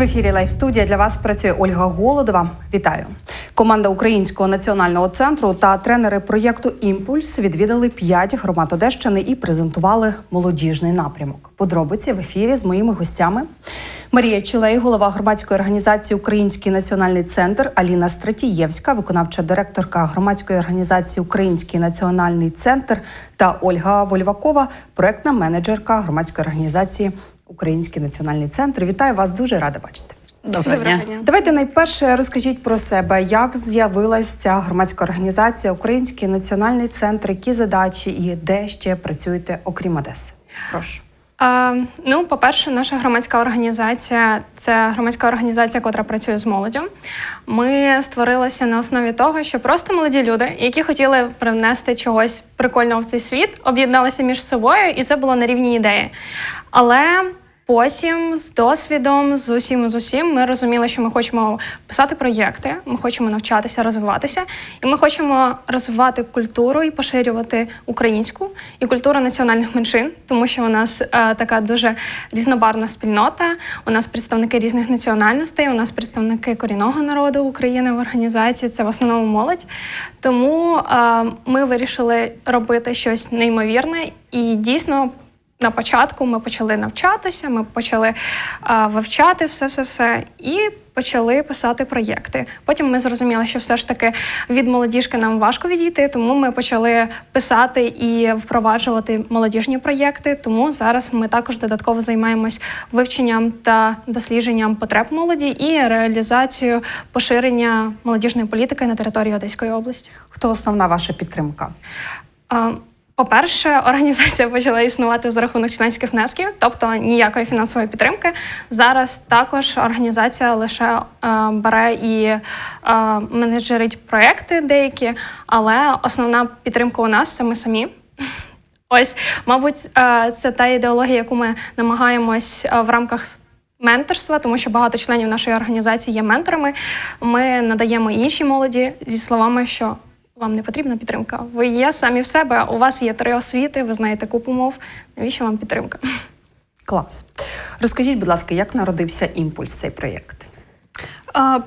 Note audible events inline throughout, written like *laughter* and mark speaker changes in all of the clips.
Speaker 1: В ефірі Лайф студія для вас працює Ольга Голодова. Вітаю! Команда Українського національного центру та тренери проєкту Імпульс відвідали п'ять громад Одещини і презентували молодіжний напрямок. Подробиці в ефірі з моїми гостями. Марія Чілей, голова громадської організації Український національний центр, Аліна Стратієвська, виконавча директорка громадської організації Український національний центр та Ольга Вольвакова, проектна менеджерка громадської організації Український національний центр. Вітаю вас, дуже рада бачити.
Speaker 2: Доброго дня.
Speaker 1: Давайте найперше розкажіть про себе, як з'явилася ця громадська організація, Український національний центр, які задачі і де ще працюєте, окрім Одеси. Прошу.
Speaker 2: Ну, по-перше, наша громадська організація це громадська організація, яка працює з молоддю. Ми створилися на основі того, що просто молоді люди, які хотіли привнести чогось прикольного в цей світ, об'єдналися між собою, і це було на рівні ідеї. Але Потім з досвідом, з усім з усім, ми розуміли, що ми хочемо писати проєкти, ми хочемо навчатися, розвиватися, і ми хочемо розвивати культуру і поширювати українську і культуру національних меншин, тому що у нас е, така дуже різнобарна спільнота. У нас представники різних національностей, у нас представники корінного народу України в організації. Це в основному молодь. Тому е, ми вирішили робити щось неймовірне і дійсно на початку ми почали навчатися, ми почали а, вивчати все, все, все і почали писати проєкти. Потім ми зрозуміли, що все ж таки від молодіжки нам важко відійти, тому ми почали писати і впроваджувати молодіжні проєкти. Тому зараз ми також додатково займаємось вивченням та дослідженням потреб молоді і реалізацією поширення молодіжної політики на території Одеської області.
Speaker 1: Хто основна ваша підтримка?
Speaker 2: А, по-перше, організація почала існувати за рахунок членських внесків, тобто ніякої фінансової підтримки. Зараз також організація лише е, бере і е, менеджерить проекти деякі, але основна підтримка у нас це ми самі. Ось, мабуть, е, це та ідеологія, яку ми намагаємось в рамках. Менторства, тому що багато членів нашої організації є менторами. Ми надаємо іншій молоді зі словами, що вам не потрібна підтримка. Ви є самі в себе. У вас є три освіти, ви знаєте купу мов. Навіщо вам підтримка?
Speaker 1: Клас. Розкажіть, будь ласка, як народився імпульс цей проєкт?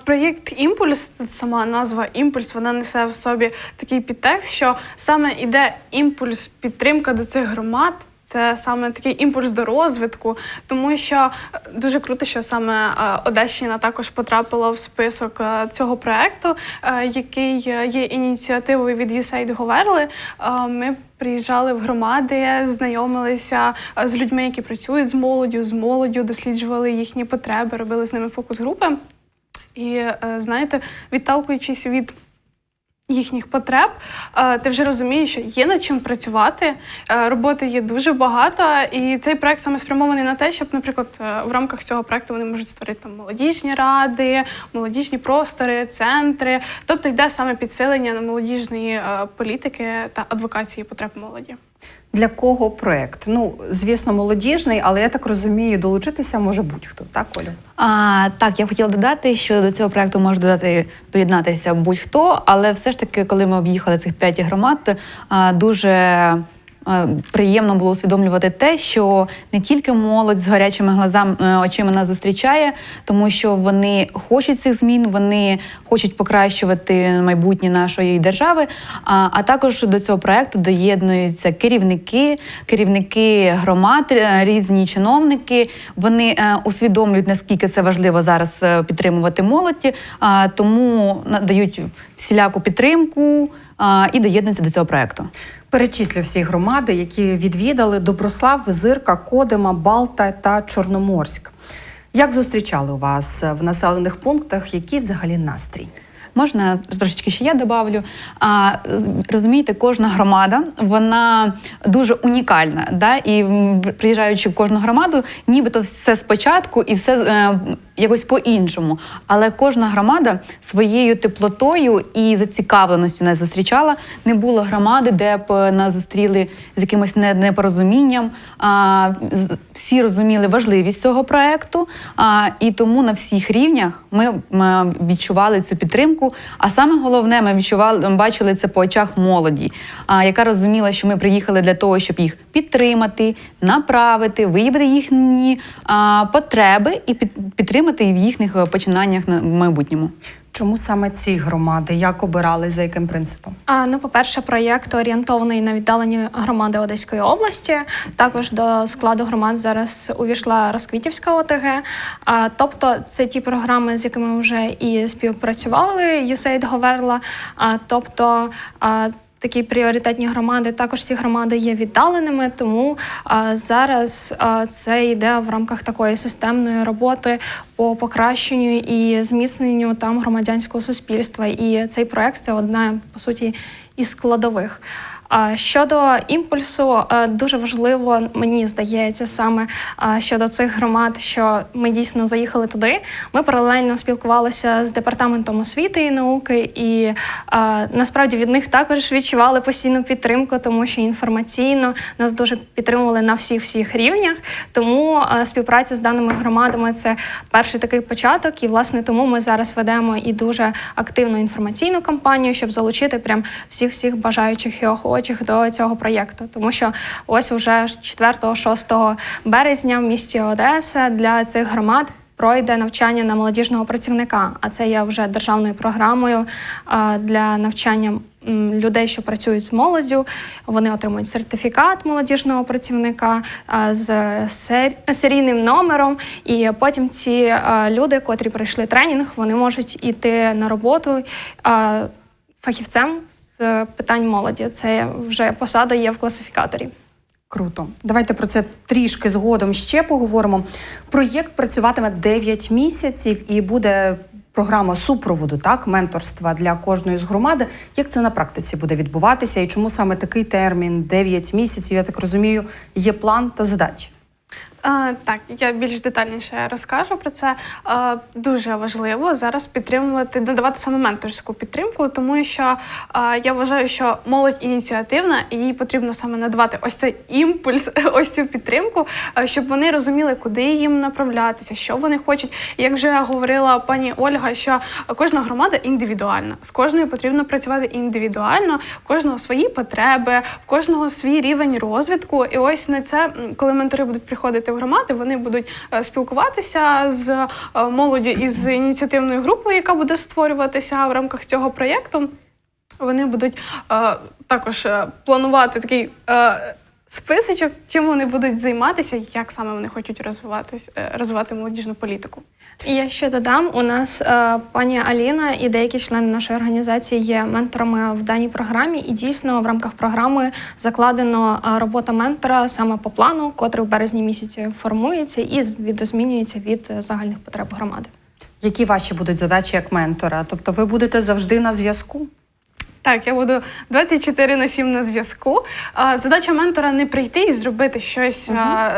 Speaker 3: Проєкт Імпульс, сама назва Імпульс, вона несе в собі такий підтекст, що саме іде імпульс, підтримка до цих громад. Це саме такий імпульс до розвитку, тому що дуже круто, що саме е, Одещина також потрапила в список е, цього проекту, е, який є ініціативою від USAID Говерли. Ми приїжджали в громади, знайомилися з людьми, які працюють з молоддю, з молоддю, досліджували їхні потреби, робили з ними фокус-групи. І знаєте, відталкуючись від їхніх потреб, е, ти вже розумієш, що є над чим працювати. е, Роботи є дуже багато, і цей проект саме спрямований на те, щоб, наприклад, е, в рамках цього проекту вони можуть створити там молодіжні ради, молодіжні простори, центри. Тобто йде саме підсилення молодіжної е, політики та адвокації потреб молоді.
Speaker 1: Для кого проект? Ну, звісно, молодіжний, але я так розумію, долучитися може будь-хто, так, Олю?
Speaker 4: А, так, я хотіла додати, що до цього проекту може додати доєднатися будь-хто, але все ж таки, коли ми об'їхали цих п'ять громад, а, дуже приємно було усвідомлювати те, що не тільки молодь з гарячими глазами е, очима нас зустрічає, тому що вони хочуть цих змін, вони хочуть покращувати майбутнє нашої держави. А а також до цього проекту доєднуються керівники, керівники громад, е, різні чиновники. Вони усвідомлюють наскільки це важливо зараз підтримувати молоді, тому надають всіляку підтримку і доєднуються до цього проекту.
Speaker 1: Перечислю всі громади, які відвідали Доброслав, Зирка, Кодима, Балта та Чорноморськ. Як зустрічали вас в населених пунктах? Який взагалі настрій?
Speaker 4: Можна трошечки ще я добавлю. А розумієте, кожна громада вона дуже унікальна. Да? І приїжджаючи в кожну громаду, нібито все спочатку і все е, якось по-іншому. Але кожна громада своєю теплотою і зацікавленістю нас зустрічала. Не було громади, де б нас зустріли з якимось непорозумінням. А, Всі розуміли важливість цього проекту, а, і тому на всіх рівнях ми, ми відчували цю підтримку. А саме головне, ми відчували, ми бачили це по очах молоді, яка розуміла, що ми приїхали для того, щоб їх підтримати, направити, виявити їхні потреби і під, підтримати в їхніх е, починаннях на в майбутньому.
Speaker 1: Чому саме ці громади? Як обирали, за яким принципом?
Speaker 2: А, ну, по-перше, проєкт орієнтований на віддалені громади Одеської області. Також до складу громад зараз увійшла Розквітівська ОТГ. А, тобто, це ті програми, з якими вже і співпрацювали USAID Говерла. А, тобто, а, Такі пріоритетні громади, також ці громади є віддаленими, тому зараз це йде в рамках такої системної роботи по покращенню і зміцненню там громадянського суспільства. І цей проект це одна по суті із складових. Щодо імпульсу, е, дуже важливо, мені здається, саме е, щодо цих громад, що ми дійсно заїхали туди. Ми паралельно спілкувалися з департаментом освіти і науки, і е, насправді від них також відчували постійну підтримку, тому що інформаційно нас дуже підтримували на всіх всіх рівнях. Тому співпраця з даними громадами це перший такий початок. І власне тому ми зараз ведемо і дуже активну інформаційну кампанію, щоб залучити прям всіх всіх бажаючих і охочих до цього проєкту. Тому що ось уже 4-6 березня в місті Одеса для цих громад. Пройде навчання на молодіжного працівника, а це є вже державною програмою для навчання людей, що працюють з молоддю. Вони отримують сертифікат молодіжного працівника з сер- серійним номером. І потім ці люди, котрі пройшли тренінг, вони можуть іти на роботу фахівцем з питань молоді. Це вже посада є в класифікаторі.
Speaker 1: Круто. Давайте про це трішки згодом ще поговоримо. Проєкт працюватиме 9 місяців і буде програма супроводу, так, менторства для кожної з громади. Як це на практиці буде відбуватися і чому саме такий термін 9 місяців? Я так розумію, є план та задачі.
Speaker 3: Е, Так, я більш детальніше розкажу про це. Е, Дуже важливо зараз підтримувати, надавати саме менторську підтримку, тому що е, я вважаю, що молодь ініціативна і їй потрібно саме надавати ось цей імпульс, *laughs* ось цю підтримку, щоб вони розуміли, куди їм направлятися, що вони хочуть. Як вже говорила пані Ольга, що кожна громада індивідуальна, з кожною потрібно працювати індивідуально, в кожного свої потреби, в кожного свій рівень розвитку. І ось на це, коли ментори будуть приходити в громади, вони будуть е, спілкуватися з е, молоддю із ініціативною групою, яка буде створюватися в рамках цього проєкту. Вони будуть е, також планувати такий. Списочок, чим вони будуть займатися, як саме вони хочуть розвиватись, е, розвивати молодіжну політику.
Speaker 2: І я ще додам: у нас е, пані Аліна і деякі члени нашої організації є менторами в даній програмі, і дійсно в рамках програми закладено е, робота ментора саме по плану, котрий в березні місяці формується і відозмінюється від е, загальних потреб громади.
Speaker 1: Які ваші будуть задачі як ментора? Тобто ви будете завжди на зв'язку?
Speaker 3: Так, я буду 24 на 7 на зв'язку. Задача ментора не прийти і зробити щось, а,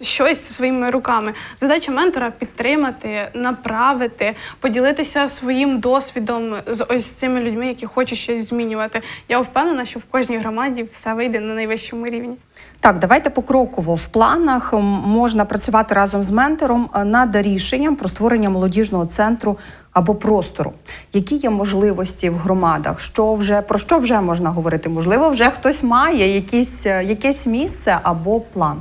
Speaker 3: щось своїми руками. Задача ментора підтримати, направити, поділитися своїм досвідом з ось цими людьми, які хочуть щось змінювати. Я впевнена, що в кожній громаді все вийде на найвищому рівні.
Speaker 1: Так, давайте покроково. В планах можна працювати разом з ментором над рішенням про створення молодіжного центру або простору. Які є можливості в громадах? Що вже про що вже можна говорити? Можливо, вже хтось має якісь, е, якесь місце або план.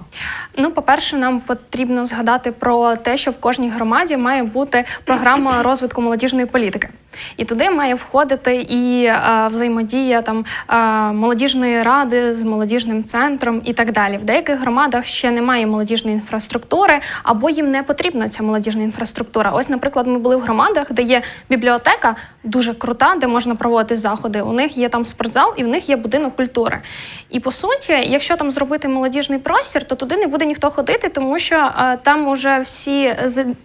Speaker 2: Ну, по-перше, нам потрібно згадати про те, що в кожній громаді має бути програма *clears throat* розвитку молодіжної політики. І туди має входити і е, взаємодія там е, молодіжної ради з молодіжним центром і так далі. В деяких громадах ще немає молодіжної інфраструктури, або їм не потрібна ця молодіжна інфраструктура. Ось, наприклад, ми були в громадах, де є бібліотека дуже крута, де можна проводити заходи. У них є там спортзал і в них є будинок культури. І по суті, якщо там зробити молодіжний простір, то туди не буде ніхто ходити, тому що е, там уже всі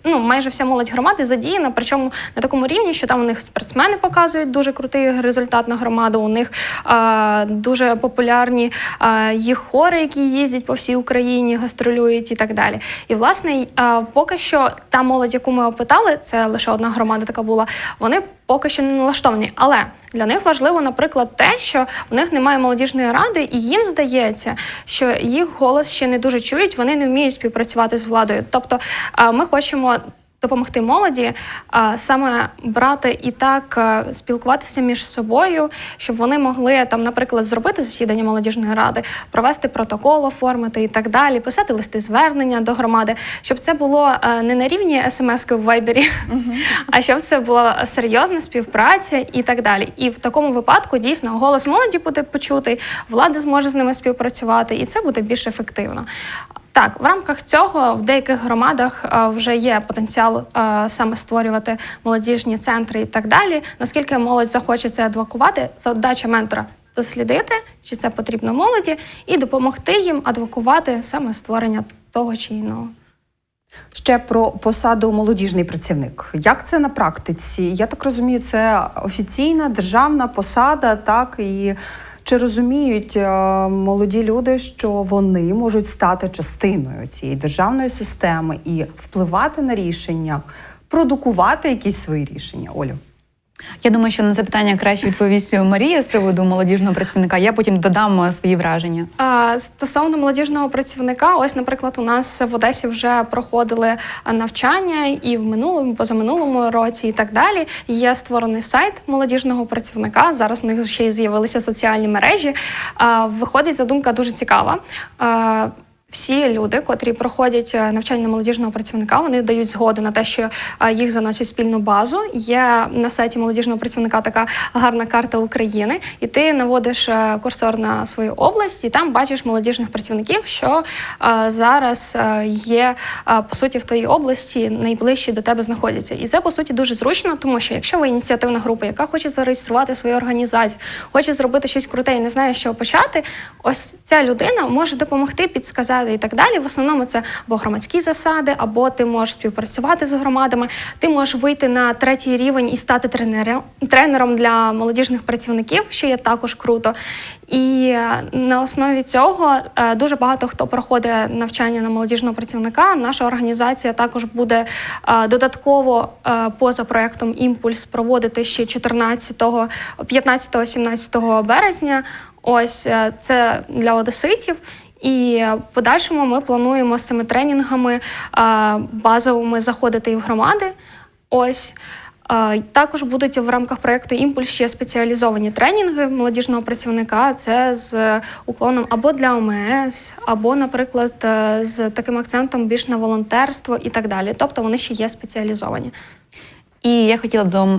Speaker 2: ну, майже вся молодь громади задіяна, причому на такому рівні, що там у них спортсмени показують дуже крутий результат на громаду. У них е, дуже популярні е, їх хори, які їздять по всій Україні, гастролюють і так далі. І власне, е, поки що та молодь, яку ми опитали, це лише одна громада така була. Вони поки що не налаштовані. Але для них важливо, наприклад, те, що в них немає молодіжної ради, і їм здається, що їх голос ще не дуже чують, вони не вміють співпрацювати з владою. Тобто, е, ми хочемо. Допомогти молоді а, саме брати і так е, спілкуватися між собою, щоб вони могли там, наприклад, зробити засідання молодіжної ради, провести протокол, оформити і так далі, писати листи звернення до громади, щоб це було е, не на рівні смс-ки в вайбері, а щоб це була серйозна співпраця і так далі. І в такому випадку дійсно голос молоді буде почутий, влада зможе з ними співпрацювати, і це буде більш ефективно. Так, в рамках цього в деяких громадах е, вже є потенціал е, саме створювати молодіжні центри і так далі. Наскільки молодь захоче це адвокувати, задача ментора дослідити, чи це потрібно молоді, і допомогти їм адвокувати саме створення того чи іного.
Speaker 1: Ще про посаду молодіжний працівник. Як це на практиці? Я так розумію, це офіційна державна посада, так і чи розуміють е, молоді люди, що вони можуть стати частиною цієї державної системи і впливати на рішення, продукувати якісь свої рішення? Олю.
Speaker 4: Я думаю, що на це питання краще відповість Марія з приводу молодіжного працівника. Я потім додам е, свої враження.
Speaker 2: Стосовно молодіжного працівника, ось, наприклад, у нас в Одесі вже проходили навчання і в минулому, позаминулому році, і так далі. Є створений сайт молодіжного працівника. Зараз у них ще й з'явилися соціальні мережі. А, Виходить задумка дуже цікава. Всі люди, котрі проходять е, навчання молодіжного працівника, вони дають згоду на те, що е, їх заносять в спільну базу. Є на сайті молодіжного працівника така гарна карта України, і ти наводиш е, курсор на свою область, і там бачиш молодіжних працівників, що зараз є по суті в твоїй області найближчі до тебе знаходяться. І це по суті дуже зручно, тому що якщо ви ініціативна група, яка хоче зареєструвати свою організацію, хоче зробити щось круте і не знає, чого почати, ось ця людина може допомогти, підсказати і так далі. В основному це або громадські засади, або ти можеш співпрацювати з громадами. Ти можеш вийти на третій рівень і стати тренером, для молодіжних працівників, що є також круто. І е, на основі цього е, дуже багато хто проходить навчання на молодіжного працівника. Наша організація також буде е, додатково поза проектом Імпульс проводити ще 14, 15-17 березня. Ось це для одеситів. І в подальшому ми плануємо з цими тренінгами е, базовими заходити і в громади. Ось. Е, Також будуть в рамках проєкту Імпульс ще спеціалізовані тренінги молодіжного працівника. Це з уклоном або для ОМС, або, наприклад, е, з таким акцентом більш на волонтерство і так далі. Тобто вони ще є спеціалізовані.
Speaker 4: І я хотіла б до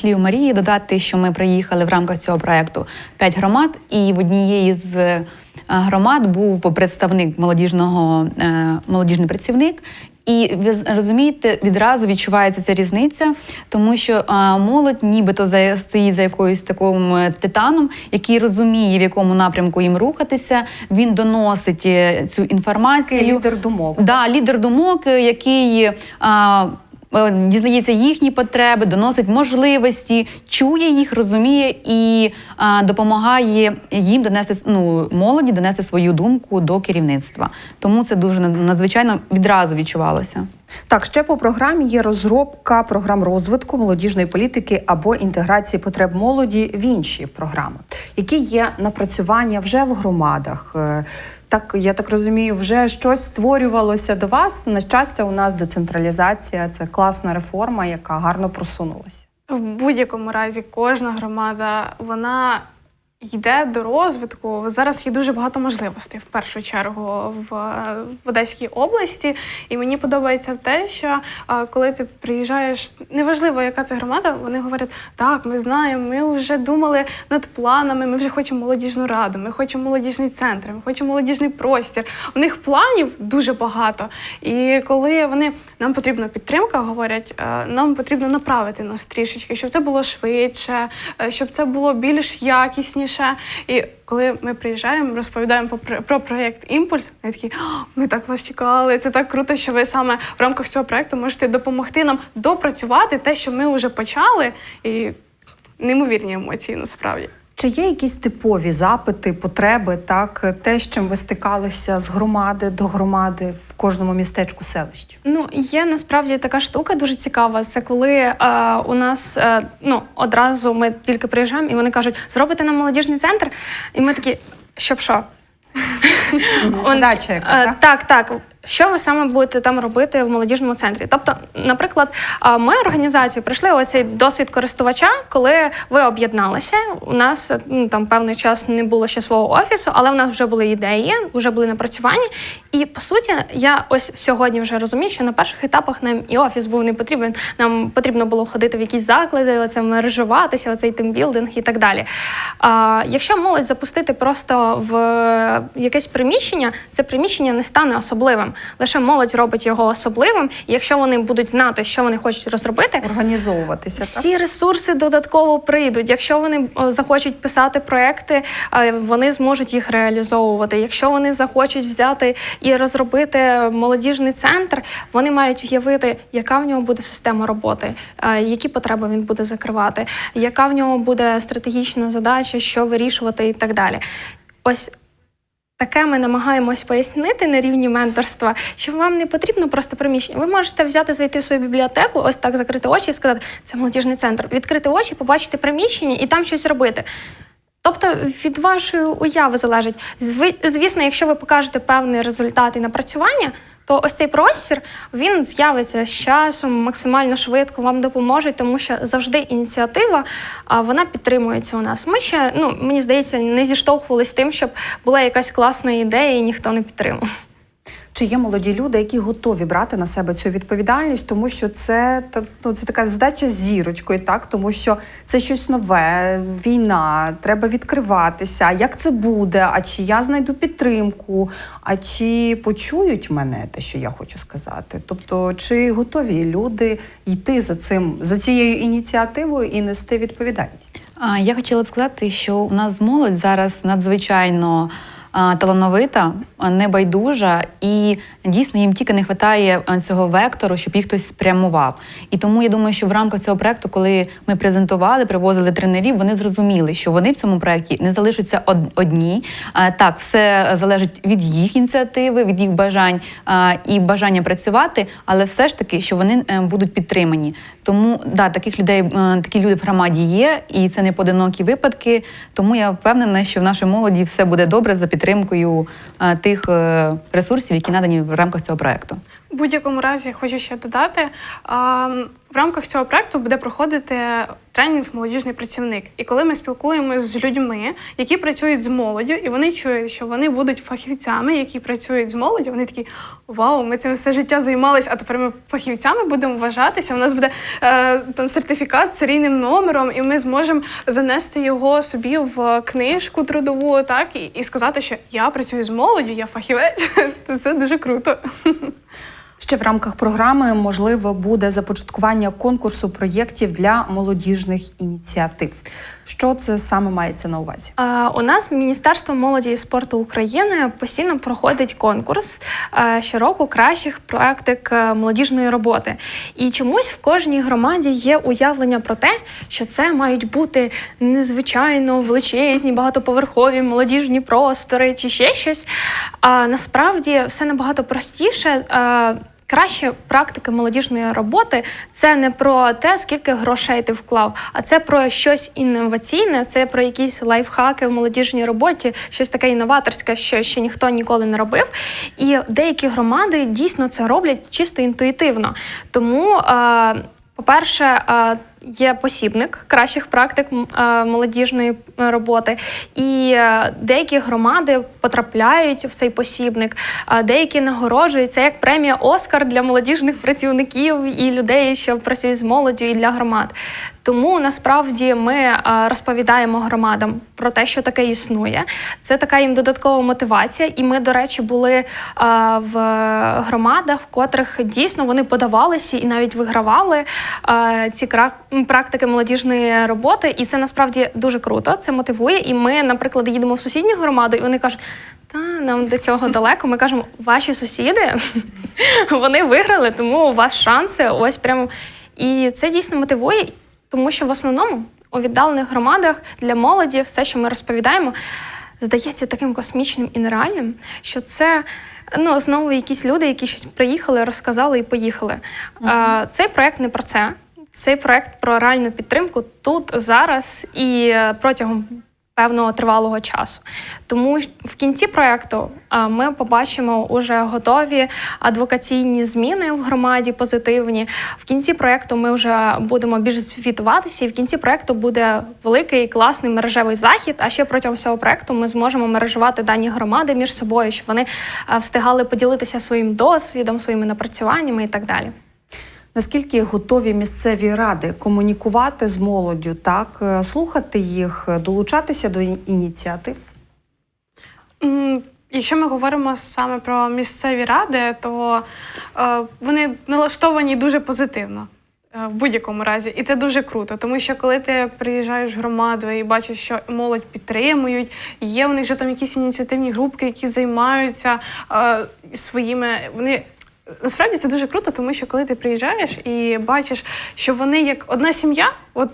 Speaker 4: слів Марії додати, що ми приїхали в рамках цього проекту п'ять громад, і в однієї з громад був представник молодіжного е, молодіжний працівник. І ви розумієте, відразу відчувається ця різниця, тому що а, молодь нібито за стоїть за якоюсь таким е, титаном, який розуміє, в якому напрямку їм рухатися. Він доносить е, цю інформацію.
Speaker 1: Такий лідер думок.
Speaker 4: Да, лідер думок, е, який а, е, дізнається їхні потреби, доносить можливості, чує їх, розуміє і а, допомагає їм донести ну, молоді, донести свою думку до керівництва. Тому це дуже над- надзвичайно відразу відчувалося.
Speaker 1: Так, ще по програмі є розробка програм розвитку молодіжної політики або інтеграції потреб молоді в інші програми, які є напрацювання вже в громадах. Так, я так розумію, вже щось створювалося до вас. На щастя, у нас децентралізація це класна реформа, яка гарно просунулася.
Speaker 3: В будь-якому разі кожна громада вона йде до розвитку. Зараз є дуже багато можливостей в першу чергу в, в Одеській області. І мені подобається те, що а, коли ти приїжджаєш, неважливо, яка це громада, вони говорять: так, ми знаємо, ми вже думали над планами, ми вже хочемо молодіжну раду, ми хочемо молодіжний центр, ми хочемо молодіжний простір. У них планів дуже багато. І коли вони нам потрібна підтримка, говорять, е, нам потрібно направити нас трішечки, щоб це було швидше, е, щоб це було більш якісніше. І коли ми приїжджаємо, розповідаємо про- про проєкт Імпульс, вони такі, ми так вас чекали. Це так круто, що ви саме в рамках цього проєкту можете допомогти нам допрацювати те, що ми вже почали, і неймовірні емоції насправді.
Speaker 1: Чи є якісь типові запити, потреби, так те, з чим ви стикалися з громади до громади в кожному містечку селищі?
Speaker 2: Ну, є насправді така штука дуже цікава. Це коли е, у нас е, ну, одразу ми тільки приїжджаємо, і вони кажуть, зробите нам молодіжний центр. І ми такі, щоб що? *laughs*
Speaker 1: Задача яка,
Speaker 2: Е,
Speaker 1: так?
Speaker 2: Так, так. Що ви саме будете там робити в молодіжному центрі? Тобто, наприклад, ми організацію пройшли оцей досвід користувача, коли ви об'єдналися. У нас ну, там певний час не було ще свого офісу, але в нас вже були ідеї, вже були напрацювання. І по суті, я ось сьогодні вже розумію, що на перших етапах нам і офіс був не потрібен. Нам потрібно було ходити в якісь заклади, оце мережуватися, оцей тимбілдинг і так далі. А, якщо молодь запустити просто в якесь приміщення, це приміщення не стане особливим. Лише молодь робить його особливим. І якщо вони будуть знати, що вони хочуть розробити,
Speaker 1: Організовуватися. так?
Speaker 2: всі ресурси додатково прийдуть. Якщо вони захочуть писати проекти, е, вони зможуть їх реалізовувати. Якщо вони захочуть взяти і розробити молодіжний центр, вони мають уявити, яка в нього буде система роботи, е, які потреби він буде закривати, яка в нього буде стратегічна задача, що вирішувати і так далі. Ось Таке ми намагаємось пояснити на рівні менторства, що вам не потрібно просто приміщення. Ви можете взяти, зайти в свою бібліотеку, ось так закрити очі і сказати, це молодіжний центр. Відкрити очі, побачити приміщення і там щось робити. Тобто від вашої уяви залежить. Звісно, якщо ви покажете певний результат і напрацювання, то ось цей простір він з'явиться з часом максимально швидко, вам допоможе, тому що завжди ініціатива вона підтримується у нас. Ми ще, ну мені здається, не зіштовхувалися тим, щоб була якась класна ідея і ніхто не підтримав.
Speaker 1: Чи є молоді люди, які готові брати на себе цю відповідальність, тому що це ну, це така задача з зірочкою, так тому що це щось нове, війна, треба відкриватися. Як це буде? А чи я знайду підтримку? А чи почують мене те, що я хочу сказати? Тобто, чи готові люди йти за цим за цією ініціативою і нести відповідальність?
Speaker 4: А, Я хотіла б сказати, що у нас молодь зараз надзвичайно талановита, небайдужа, і дійсно їм тільки не вистачає цього вектору, щоб їх хтось спрямував. І тому я думаю, що в рамках цього проекту, коли ми презентували, привозили тренерів, вони зрозуміли, що вони в цьому проекті не залишаться одні. Так, все залежить від їх ініціативи, від їх бажань і бажання працювати, але все ж таки, що вони е, будуть підтримані. Тому да, таких людей, е, такі люди в громаді є, і це не поодинокі випадки. Тому я впевнена, що в нашій молоді все буде добре за підтримкою е, тих е, ресурсів, які надані в рамках цього проекту.
Speaker 3: В будь-якому разі хочу ще додати. В рамках цього проекту буде проходити тренінг молодіжний працівник. І коли ми спілкуємося з людьми, які працюють з молоддю, і вони чують, що вони будуть фахівцями, які працюють з молоддю, вони такі вау, ми цим все життя займалися, а тепер ми фахівцями будемо вважатися. У нас буде е, там сертифікат з серійним номером, і ми зможемо занести його собі в книжку трудову, так і, і сказати, що я працюю з молоддю, я фахівець. *laughs* Це дуже круто.
Speaker 1: Ще в рамках програми можливо буде започаткування конкурсу проєктів для молодіжних ініціатив. Що це саме мається на увазі?
Speaker 2: А, У нас Міністерство молоді і спорту України постійно проходить конкурс е, щороку кращих практик е, молодіжної роботи. І чомусь в кожній громаді є уявлення про те, що це мають бути незвичайно величезні, багатоповерхові молодіжні простори чи ще щось. А насправді все набагато простіше. Е, Краще практики молодіжної роботи це не про те, скільки грошей ти вклав, а це про щось інноваційне, це про якісь лайфхаки в молодіжній роботі, щось таке інноваторське, що ще ніхто ніколи не робив. І деякі громади дійсно це роблять чисто інтуїтивно. Тому, е, по-перше, е, Є посібник кращих практик е, молодіжної е, роботи, і е, деякі громади потрапляють в цей посібник, а деякі нагороджуються як премія Оскар для молодіжних працівників і людей, що працюють з молоддю і для громад. Тому насправді ми е, розповідаємо громадам про те, що таке існує. Це така їм додаткова мотивація. І ми, до речі, були е, в громадах, в котрих дійсно вони подавалися і навіть вигравали е, ці практики молодіжної роботи. І це насправді дуже круто. Це мотивує. І ми, наприклад, їдемо в сусідню громаду, і вони кажуть. Та нам до цього далеко. Ми кажемо, ваші сусіди *laughs* вони виграли, тому у вас шанси. Ось прямо. І це дійсно мотивує, тому що в основному у віддалених громадах для молоді все, що ми розповідаємо, здається таким космічним і нереальним, що це. Ну, знову якісь люди, які щось приїхали, розказали і поїхали. А, цей проект не про це. Цей проект про реальну підтримку тут, зараз і е, протягом Певного тривалого часу, тому в кінці проекту ми побачимо уже готові адвокаційні зміни в громаді, позитивні. В кінці проекту ми вже будемо більш звітуватися, і в кінці проекту буде великий класний мережевий захід. А ще протягом всього проекту ми зможемо мережувати дані громади між собою, щоб вони встигали поділитися своїм досвідом, своїми напрацюваннями і так далі.
Speaker 1: Наскільки готові місцеві ради комунікувати з молоддю, так е, слухати їх, е, долучатися до ініціатив?
Speaker 3: Якщо ми говоримо саме про місцеві ради, то е, вони налаштовані дуже позитивно. В будь-якому разі, і це дуже круто, тому що коли ти приїжджаєш в громаду і бачиш, що молодь підтримують, є в них вже там якісь ініціативні групки, які займаються е, своїми. Вони насправді це дуже круто, тому що коли ти приїжджаєш і бачиш, що вони як одна сім'я, от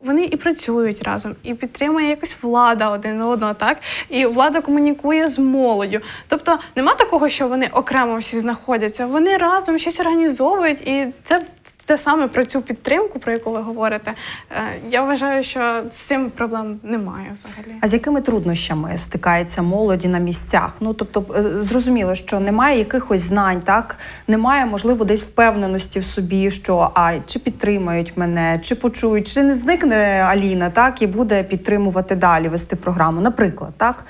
Speaker 3: вони і працюють разом, і підтримує якось влада один одного, так? І влада комунікує з молоддю. Тобто нема такого, що вони окремо всі знаходяться. Вони разом щось організовують, і це те саме про цю підтримку, про яку ви говорите. Е, Я вважаю, що з цим проблем немає взагалі.
Speaker 1: А з якими труднощами стикається молоді на місцях? Ну тобто, е, зрозуміло, що немає якихось знань, так немає, можливо, десь впевненості в собі, що а чи підтримають мене, чи почують, чи не зникне Аліна, так і буде підтримувати далі, вести програму. Наприклад, так.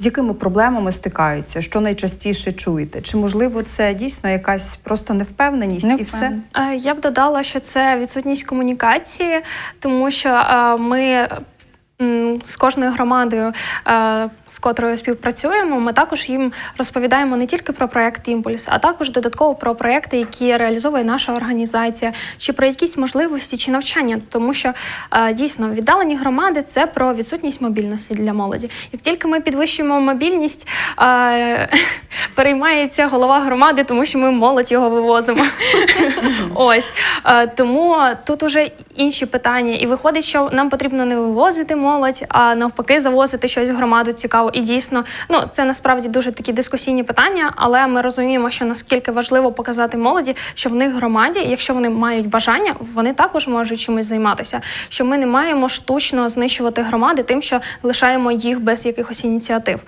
Speaker 1: З якими проблемами стикаються? Що найчастіше чуєте? Чи можливо це дійсно якась просто невпевненість і все?
Speaker 2: Е, Я б додала, що це відсутність комунікації, тому що е, ми. З кожною громадою, е, з котрою співпрацюємо, ми також їм розповідаємо не тільки про проект Імпульс, а також додатково про проекти, які реалізовує наша організація, чи про якісь можливості чи навчання. Тому що е, дійсно віддалені громади це про відсутність мобільності для молоді. Як тільки ми підвищуємо мобільність, е, *laughs* переймається голова громади, тому що ми молодь його вивозимо. *laughs* Ось Е, тому тут уже інші питання. І виходить, що нам потрібно не вивозити молодь, а навпаки, завозити щось в громаду цікаво. І дійсно, ну це насправді дуже такі дискусійні питання, але ми розуміємо, що наскільки важливо показати молоді, що в них громаді, якщо вони мають бажання, вони також можуть чимось займатися. Що ми не маємо штучно знищувати громади, тим, що лишаємо їх без якихось ініціатив.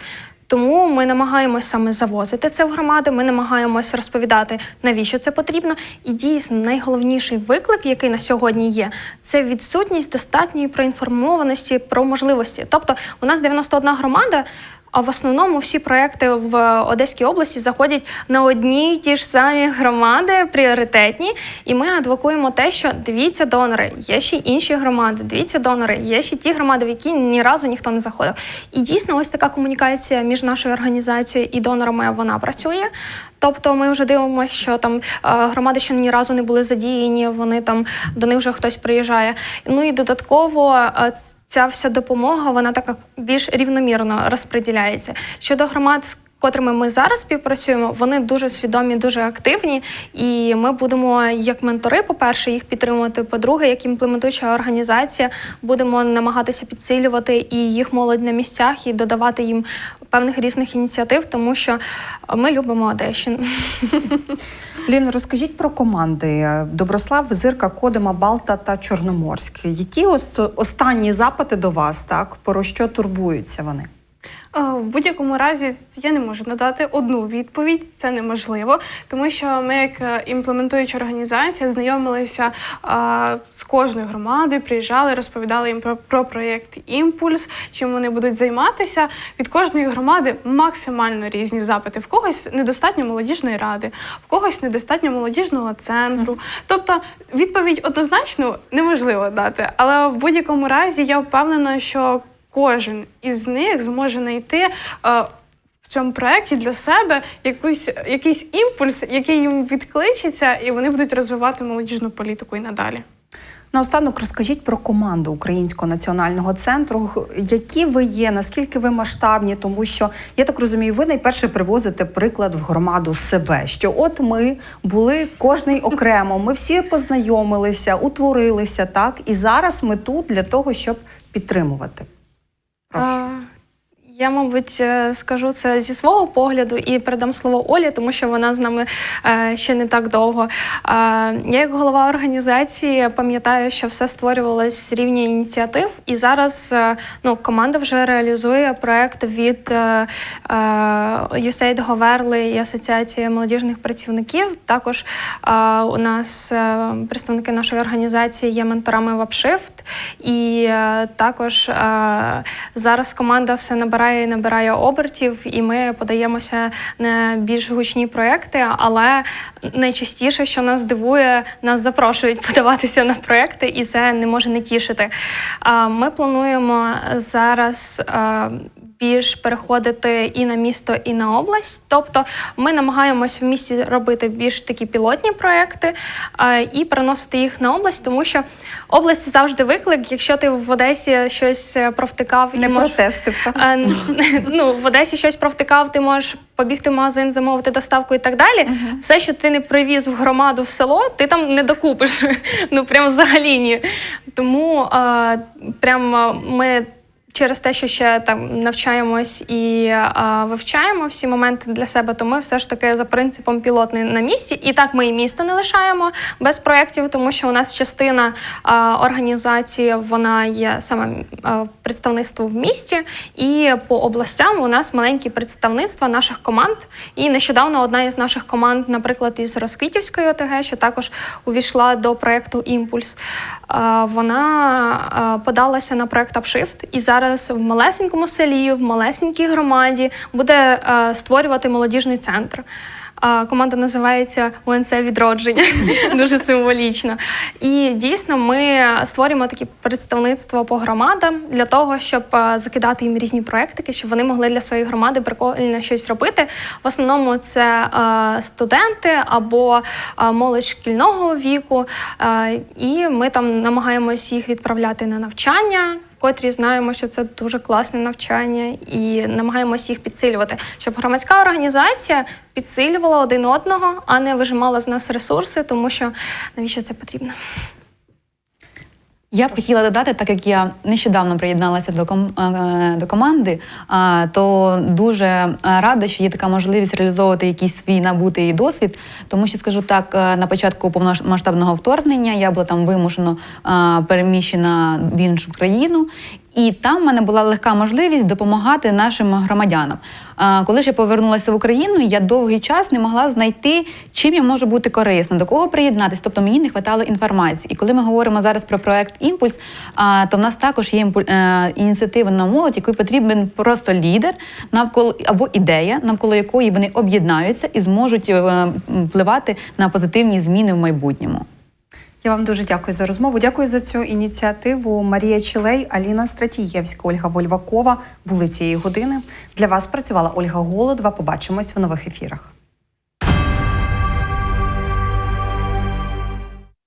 Speaker 2: Тому ми намагаємось саме завозити це в громади. Ми намагаємось розповідати, навіщо це потрібно. І дійсно найголовніший виклик, який на сьогодні є, це відсутність достатньої проінформованості про можливості. Тобто, у нас 91 громада. А в основному всі проекти в Одеській області заходять на одні й ті ж самі громади, пріоритетні. І ми адвокуємо те, що дивіться донори, є ще інші громади, дивіться донори, є ще ті громади, в які ні разу ніхто не заходив. І дійсно, ось така комунікація між нашою організацією і донорами вона працює. Тобто ми вже дивимося, що там е, громади, що ні разу не були задіяні, вони там до них вже хтось приїжджає. Ну і додатково е, ця вся допомога вона така більш рівномірно розподіляється. Щодо громад, котрими ми зараз співпрацюємо, вони дуже свідомі, дуже активні, і ми будемо як ментори, по-перше, їх підтримувати. По-друге, як імплементуюча організація, будемо намагатися підсилювати і їх молодь на місцях, і додавати їм певних різних ініціатив, тому що ми любимо Одещину.
Speaker 1: Ліно, розкажіть про команди Доброслав, Зирка, Кодима, Балта та Чорноморськ. Які ос- останні запити до вас, так про що турбуються вони?
Speaker 3: Е, В будь-якому разі я не можу надати одну відповідь, це неможливо, тому що ми, як е, імплементуюча організація, знайомилися е, з кожною громадою, приїжджали, розповідали їм про, про проєкт Імпульс, чим вони будуть займатися. Від кожної громади максимально різні запити. В когось недостатньо молодіжної ради, в когось недостатньо молодіжного центру. Тобто відповідь однозначно неможливо дати, але в будь-якому разі я впевнена, що кожен із них зможе знайти е, в цьому проєкті для себе якусь, якийсь імпульс, який їм відкличеться, і вони будуть розвивати молодіжну політику і надалі.
Speaker 1: Наостанок розкажіть про команду Українського національного центру. Які ви є, наскільки ви масштабні? Тому що я так розумію, ви найперше привозите приклад в громаду себе. Що от ми були кожний *laughs* окремо, ми всі познайомилися, утворилися, так і зараз ми тут для того, щоб підтримувати. Прошу.
Speaker 2: Я, мабуть, е, скажу це зі свого погляду і передам слово Олі, тому що вона з нами е, ще не так довго. Е, Я, як голова організації, пам'ятаю, що все створювалось з рівня ініціатив, і зараз ну, команда вже реалізує проект від USAID Говерли і Асоціації молодіжних працівників. Також у нас представники нашої організації є менторами в Upshift. І також зараз команда все набирає і набирає обертів, і ми подаємося на більш гучні проекти. Але найчастіше, що нас дивує, нас запрошують *laughs* подаватися на проекти, і це не може не тішити. Ми плануємо зараз. Більш переходити і на місто, і на область. Тобто ми намагаємось в місті робити більш такі пілотні проекти е, і переносити їх на область, тому що область це завжди виклик. Якщо ти в Одесі щось е, провтикав,
Speaker 1: Не протестив, так?
Speaker 2: Е, *laughs* ну, в Одесі щось провтикав, ти можеш побігти в магазин, замовити доставку і так далі. Все, що ти не привіз в громаду в село, ти там не докупиш. *laughs* Ну прям взагалі ні. Тому прям ми. Через те, що ще там навчаємось і е, вивчаємо всі моменти для себе, то ми все ж таки за принципом пілотний на місці. І так ми і місто не лишаємо без проєктів, тому що у нас частина е, організації вона є саме е, представництво в місті, і по областям у нас маленькі представництва наших команд. І нещодавно одна із наших команд, наприклад, із Розквітівської ОТГ, що також увійшла до проєкту Імпульс. е, Вона е, подалася на проєкт Upshift і зараз в малесенькому селі, в малесенькій громаді буде е, створювати молодіжний центр. Команда називається УНЦ відродження, *laughs* дуже символічно. І дійсно ми створюємо такі представництва по громадам для того, щоб закидати їм різні проектики, щоб вони могли для своєї громади прикольно щось робити. В основному це студенти або молодь шкільного віку. І ми там намагаємось їх відправляти на навчання котрі знаємо, що це дуже класне навчання, і намагаємося їх підсилювати, щоб громадська організація підсилювала один одного, а не вижимала з нас ресурси, тому що навіщо це потрібно?
Speaker 4: Я б хотіла додати, так як я нещодавно приєдналася до ком е, до команди, то дуже рада, що є така можливість реалізовувати якийсь свій набутий досвід. Тому що скажу так, е, на початку повномасштабного вторгнення я була там вимушено переміщена в іншу країну. І там в мене була легка можливість допомагати нашим громадянам. Коли ж я повернулася в Україну, я довгий час не могла знайти, чим я можу бути корисна, до кого приєднатися. Тобто мені не вистачало інформації. І коли ми говоримо зараз про проект Імпульс, то в нас також є е, ініціатива на молодь, який потрібен просто лідер навколо або ідея, навколо якої вони об'єднаються і зможуть е, впливати на позитивні зміни в майбутньому.
Speaker 1: Я вам дуже дякую за розмову. Дякую за цю ініціативу. Марія Чілей, Аліна Стратієвська, Ольга Вольвакова були цієї години. Для вас працювала Ольга Голодова. Побачимось в нових ефірах.